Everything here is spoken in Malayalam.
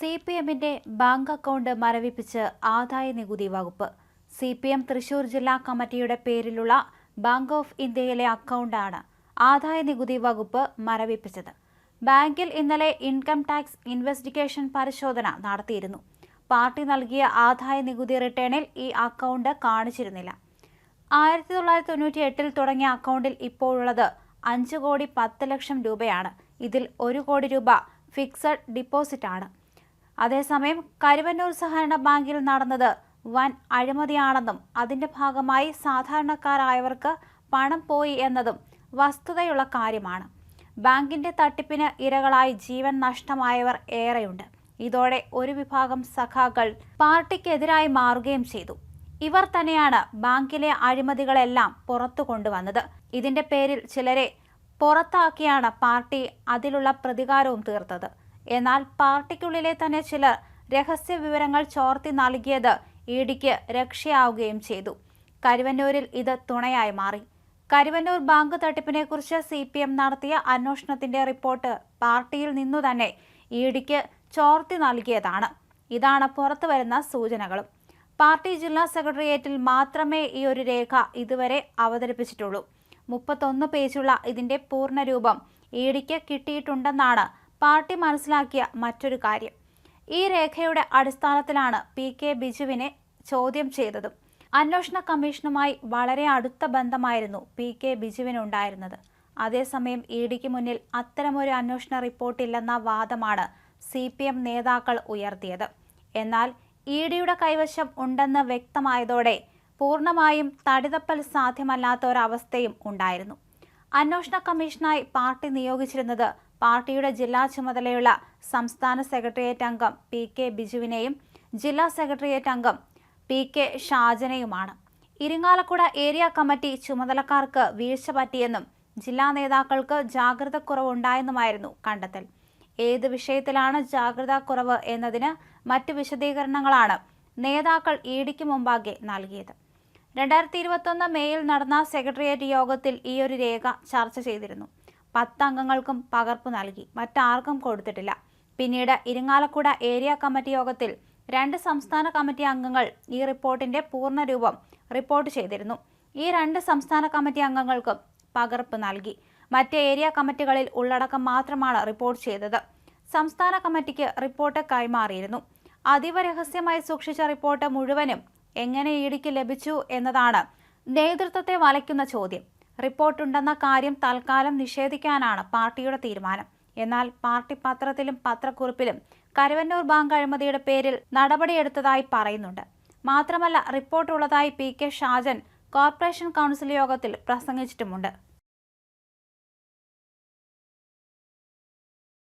സി പി എമ്മിന്റെ ബാങ്ക് അക്കൗണ്ട് മരവിപ്പിച്ച് ആദായ നികുതി വകുപ്പ്. സി പി എം തൃശൂർ ജില്ലാ കമ്മിറ്റിയുടെ പേരിലുള്ള ബാങ്ക് ഓഫ് ഇന്ത്യയിലെ അക്കൗണ്ടാണ് ആദായ നികുതി വകുപ്പ് മരവിപ്പിച്ചത്. ബാങ്കിൽ ഇന്നലെ ഇൻകം ടാക്സ് ഇൻവെസ്റ്റിഗേഷൻ പരിശോധന നടത്തിയിരുന്നു. പാർട്ടി നൽകിയ ആദായ നികുതി റിട്ടേണിൽ ഈ അക്കൗണ്ട് കാണിച്ചിരുന്നില്ല. ആയിരത്തി തൊള്ളായിരത്തി തൊണ്ണൂറ്റി എട്ടിൽ തുടങ്ങിയ അക്കൗണ്ടിൽ ഇപ്പോഴുള്ളത് അഞ്ച് കോടി പത്ത് ലക്ഷം രൂപയാണ്. ഇതിൽ ഒരു കോടി രൂപ ഫിക്സഡ് ഡിപ്പോസിറ്റ് ആണ് അതേസമയം കരുവന്നൂർ സഹകരണ ബാങ്കിൽ നടന്നത് വൻ അഴിമതിയാണെന്നും അതിന്റെ ഭാഗമായി സാധാരണക്കാരായവർക്ക് പണം പോയി എന്നതും വസ്തുതയുള്ള കാര്യമാണ്. ബാങ്കിന്റെ തട്ടിപ്പിന് ഇരകളായി ജീവൻ നഷ്ടമായവർ ഏറെയുണ്ട്. ഇതോടെ ഒരു വിഭാഗം സഖാക്കൾ പാർട്ടിക്കെതിരായി മാറുകയും ചെയ്തു. ഇവർ തന്നെയാണ് ബാങ്കിലെ അഴിമതികളെല്ലാം പുറത്തു കൊണ്ടുവന്നത്. ഇതിന്റെ പേരിൽ ചിലരെ പുറത്താക്കിയാണ് പാർട്ടി അതിലുള്ള പ്രതികാരവും തീർത്തത്. എന്നാൽ പാർട്ടിക്കുള്ളിലെ തന്നെ ചിലർ രഹസ്യ വിവരങ്ങൾ ചോർത്തി നൽകിയത് ഇ ഡിക്ക് രക്ഷയാവുകയും ചെയ്തു. കരുവന്നൂരിൽ ഇത് തുണയായി മാറി. കരുവന്നൂർ ബാങ്ക് തട്ടിപ്പിനെക്കുറിച്ച് സി പി എം നടത്തിയ അന്വേഷണത്തിന്റെ റിപ്പോർട്ട് പാർട്ടിയിൽ നിന്നു തന്നെ ഇ ഡിക്ക് ചോർത്തി നൽകിയതാണ്. ഇതാണ് പുറത്തു വരുന്ന സൂചനകളും. പാർട്ടി ജില്ലാ സെക്രട്ടേറിയറ്റിൽ മാത്രമേ ഈ ഒരു രേഖ ഇതുവരെ അവതരിപ്പിച്ചിട്ടുള്ളൂ. മുപ്പത്തൊന്ന് പേജുള്ള ഇതിന്റെ പൂർണരൂപം ഡിക്ക് കിട്ടിയിട്ടുണ്ടെന്നാണ് പാർട്ടി മനസ്സിലാക്കിയ മറ്റൊരു കാര്യം. ഈ രേഖയുടെ അടിസ്ഥാനത്തിലാണ് പി കെ ബിജുവിനെ ചോദ്യം ചെയ്തതും. അന്വേഷണ കമ്മീഷനുമായി വളരെ അടുത്ത ബന്ധമായിരുന്നു പി കെ ബിജുവിനുണ്ടായിരുന്നത്. അതേസമയം ഇ ഡിക്ക് മുന്നിൽ അത്തരമൊരു അന്വേഷണ റിപ്പോർട്ടില്ലെന്ന വാദമാണ് സി പി എം നേതാക്കൾ ഉയർത്തിയത്. എന്നാൽ ഇ ഡിയുടെ കൈവശം ഉണ്ടെന്ന് വ്യക്തമായതോടെ പൂർണമായും തടിതപ്പൽ സാധ്യമല്ലാത്ത ഒരവസ്ഥയും ഉണ്ടായിരുന്നു. അന്വേഷണ കമ്മീഷനായി പാർട്ടി നിയോഗിച്ചിരുന്നത് പാർട്ടിയുടെ ജില്ലാ ചുമതലയുള്ള സംസ്ഥാന സെക്രട്ടേറിയറ്റ് അംഗം പി കെ ബിജുവിനെയും ജില്ലാ സെക്രട്ടേറിയറ്റ് അംഗം പി കെ ഷാജനെയുമാണ്. ഇരിങ്ങാലക്കുട ഏരിയ കമ്മിറ്റി ചുമതലക്കാർക്ക് വീഴ്ച പറ്റിയെന്നും ജില്ലാ നേതാക്കൾക്ക് ജാഗ്രത കുറവുണ്ടായെന്നുമായിരുന്നു കണ്ടെത്തൽ. ഏത് വിഷയത്തിലാണ് ജാഗ്രതാ കുറവ് എന്നതിന് മറ്റ് വിശദീകരണങ്ങളാണ് നേതാക്കൾ ഇ ഡിക്ക് മുമ്പാകെ നൽകിയത്. രണ്ടായിരത്തി ഇരുപത്തൊന്ന് മേയിൽ നടന്ന സെക്രട്ടേറിയറ്റ് യോഗത്തിൽ ഈയൊരു രേഖ ചർച്ച ചെയ്തിരുന്നു. പത്ത് അംഗങ്ങൾക്കും പകർപ്പ് നൽകി. മറ്റാർക്കും കൊടുത്തിട്ടില്ല. പിന്നീട് ഇരിങ്ങാലക്കുട ഏരിയ കമ്മിറ്റി യോഗത്തിൽ രണ്ട് സംസ്ഥാന കമ്മിറ്റി അംഗങ്ങൾ ഈ റിപ്പോർട്ടിന്റെ പൂർണരൂപം റിപ്പോർട്ട് ചെയ്തിരുന്നു. ഈ രണ്ട് സംസ്ഥാന കമ്മിറ്റി അംഗങ്ങൾക്കും പകർപ്പ് നൽകി. മറ്റ് ഏരിയ കമ്മിറ്റികളിൽ ഉള്ളടക്കം മാത്രമാണ് റിപ്പോർട്ട് ചെയ്തത്. സംസ്ഥാന കമ്മിറ്റിക്ക് റിപ്പോർട്ട് കൈമാറിയിരുന്നു. അതീവ രഹസ്യമായി സൂക്ഷിച്ച റിപ്പോർട്ട് മുഴുവനും എങ്ങനെ ഇടിക്ക് ലഭിച്ചു എന്നതാണ് നേതൃത്വത്തെ വലയ്ക്കുന്ന ചോദ്യം. റിപ്പോർട്ടുണ്ടെന്ന കാര്യം തൽക്കാലം നിഷേധിക്കാനാണ് പാർട്ടിയുടെ തീരുമാനം. എന്നാൽ പാർട്ടി പത്രത്തിലും പത്രക്കുറിപ്പിലും കരുവന്നൂർ ബാങ്ക് അഴിമതിയുടെ പേരിൽ നടപടിയെടുത്തതായി പറയുന്നുണ്ട്. മാത്രമല്ല റിപ്പോർട്ടുള്ളതായി P K Shajan corporation council യോഗത്തിൽ പ്രസംഗിച്ചിട്ടുമുണ്ട്.